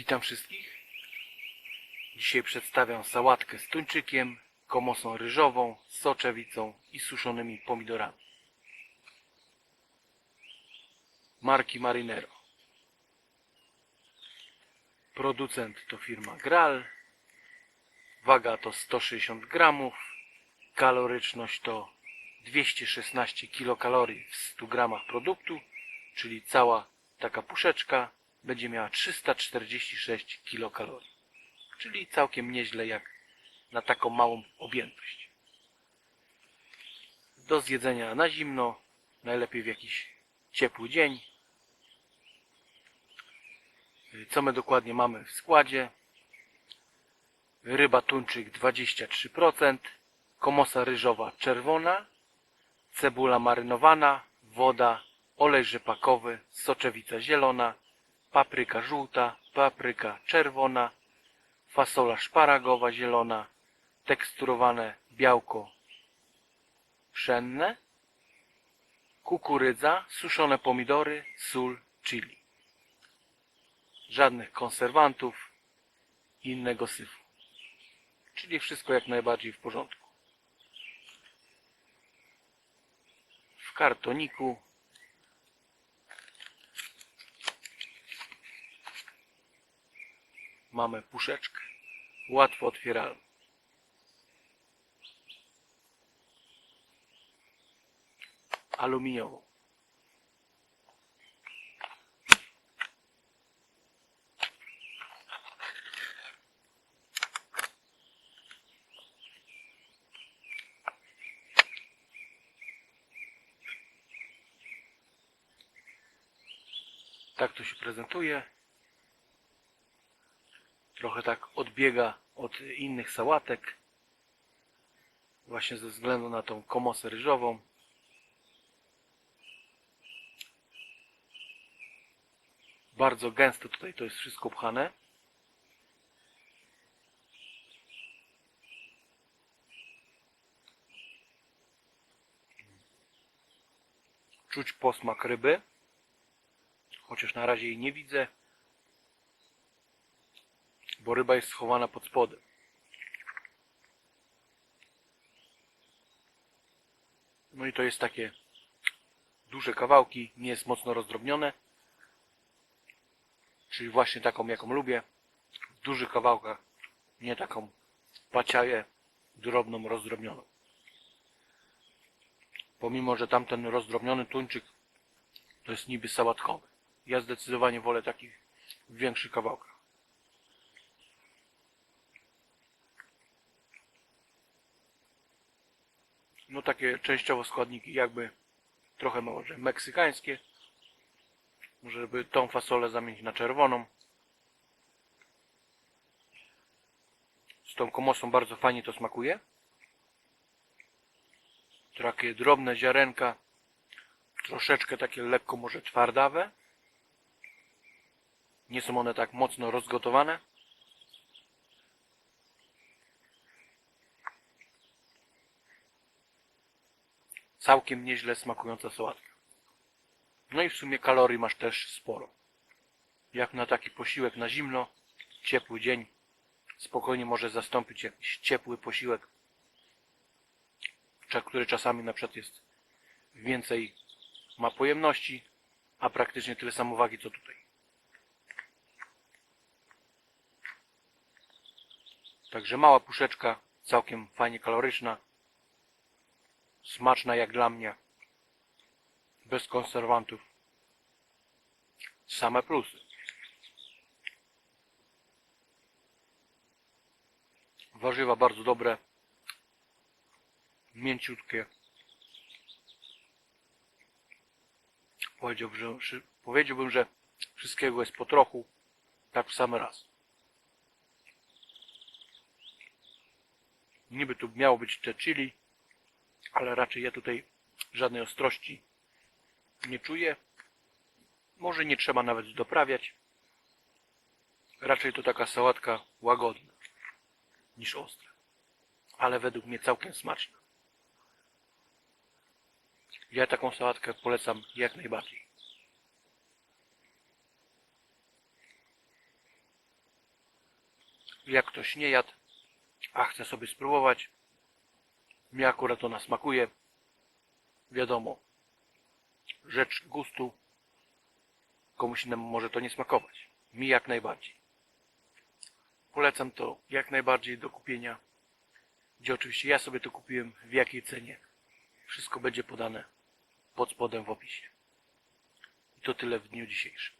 Witam wszystkich. Dzisiaj przedstawiam sałatkę z tuńczykiem, komosą ryżową, soczewicą i suszonymi pomidorami. Marki Marinero. Producent to firma Gral. Waga to 160 gramów. Kaloryczność to 216 kilokalorii w 100 gramach produktu, czyli cała taka puszeczka będzie miała 346 kilokalorii. Czyli całkiem nieźle jak na taką małą objętość. Do zjedzenia na zimno, najlepiej w jakiś ciepły dzień. Co my dokładnie mamy w składzie? Ryba tuńczyk 23%, komosa ryżowa czerwona, cebula marynowana, woda, olej rzepakowy, soczewica zielona, papryka żółta, papryka czerwona, fasola szparagowa zielona, teksturowane białko pszenne, kukurydza, suszone pomidory, sól, chili. Żadnych konserwantów innego syfu. Czyli wszystko jak najbardziej w porządku. W kartoniku mamy puszeczkę. Łatwo otwieralną. Aluminiową. Tak to się prezentuje trochę tak odbiega od innych sałatek. Właśnie ze względu na tą komosę ryżową. Bardzo gęsto tutaj to jest wszystko pchane. Czuć posmak ryby. Chociaż na razie jej nie widzę bo ryba jest schowana pod spodem. No i to jest takie duże kawałki, nie jest mocno rozdrobnione. Czyli właśnie taką, jaką lubię. W dużych kawałkach, nie taką paciaję drobną, rozdrobnioną. Pomimo, że tamten rozdrobniony tuńczyk to jest niby sałatkowy. Ja zdecydowanie wolę takich w większych kawałkach. No takie częściowo składniki jakby trochę może meksykańskie. Może by tą fasolę zamienić na czerwoną. Z tą komosą bardzo fajnie to smakuje. Takie drobne ziarenka, troszeczkę takie lekko może twardawe. Nie są one tak mocno rozgotowane. Całkiem nieźle smakująca sałatka. No i w sumie kalorii masz też sporo. Jak na taki posiłek na zimno, ciepły dzień, spokojnie może zastąpić jakiś ciepły posiłek, który czasami na przykład jest więcej, ma pojemności, a praktycznie tyle samo wagi co tutaj. Także mała puszeczka, całkiem fajnie kaloryczna, Smaczna jak dla mnie. Bez konserwantów. Same plusy. Warzywa bardzo dobre. Mięciutkie. Powiedziałbym, że, powiedziałbym, że wszystkiego jest po trochu. Tak w sam raz. Niby tu miało być te chili ale raczej ja tutaj żadnej ostrości nie czuję. Może nie trzeba nawet doprawiać. Raczej to taka sałatka łagodna niż ostra. Ale według mnie całkiem smaczna. Ja taką sałatkę polecam jak najbardziej. jak ktoś nie jadł, a chce sobie spróbować, mi akurat ona smakuje. Wiadomo, rzecz gustu. Komuś innemu może to nie smakować. Mi jak najbardziej. Polecam to jak najbardziej do kupienia. Gdzie oczywiście ja sobie to kupiłem, w jakiej cenie. Wszystko będzie podane pod spodem w opisie. I to tyle w dniu dzisiejszym.